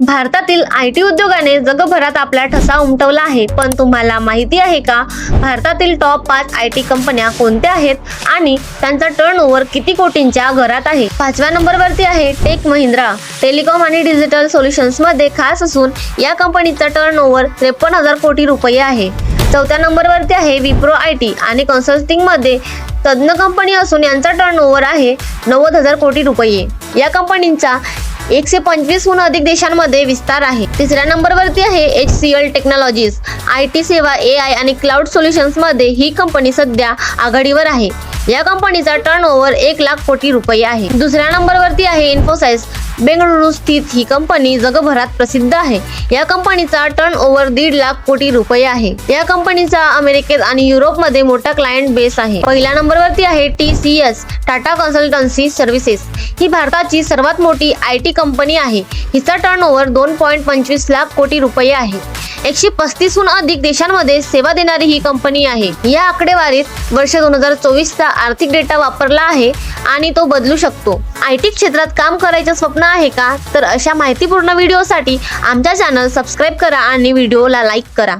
भारतातील I T उद्योगाने जगभरात आपला ठसा उमटवला आहे. पण तुम्हाला माहिती आहे का? भारतातील टॉप पाच आय टी कंपन्या कोणत्या आहेत आणि त्यांचा टर्न ओव्हर किती कोटींच्या घरात आहे? पाचव्या नंबरवरती आहे टेक महिंद्रा. टेलिकॉम आणि डिजिटल सोल्युशन्समध्ये खास असून या कंपनीचा टर्न ओव्हर त्रेपन्न हजार कोटी रुपये आहे. चौथ्या नंबरवरती आहे विप्रो आय टी आणि कन्सल्टिंगमध्ये तज्ज्ञ कंपनी असून यांचा टर्न ओव्हर आहे नव्वद हजार कोटी रुपये. या कंपनींचा एकशे पंचवीसहून अधिक देशांमध्ये विस्तार आहे. तिसऱ्या नंबरवरती आहे H C L technologies. I T सेवा ए आय आणि क्लाउड सोल्युशन्समध्ये ही कंपनी सध्या आघाडीवर आहे. या कंपनीचा टर्न ओव्हर एक लाख कोटी रुपये आहे. दुसऱ्या नंबरवरती आहे इन्फोसाइस बेंगळुरू स्थित ही कंपनी जगभरात प्रसिद्ध आहे. या कंपनीचा टर्न ओव्हर दीड लाख कोटी रुपये आहे. या कंपनीचा अमेरिकेत आणि युरोपमध्ये मोठा क्लायंट बेस आहे. पहिल्या नंबरवरती आहे T C S Tata consultancy services ही भारताची सर्वात मोठी आय टी कंपनी आहे. हिचा टर्न ओव्हर दोन पॉईंट पंचवीस लाख कोटी रुपये आहे. एकशे पस्तीसहून अधिक देशांमध्ये सेवा देणारी ही कंपनी आहे. या आकडेवारीत वर्ष दोन हजार चोवीसचा आर्थिक डेटा वापरला आहे आणि तो बदलू शकतो. आय टी क्षेत्रात काम करायचं स्वप्न आहे का? तर अशा माहितीपूर्ण व्हिडिओसाठी आमच्या चॅनल सबस्क्राईब करा आणि व्हिडिओला लाईक करा.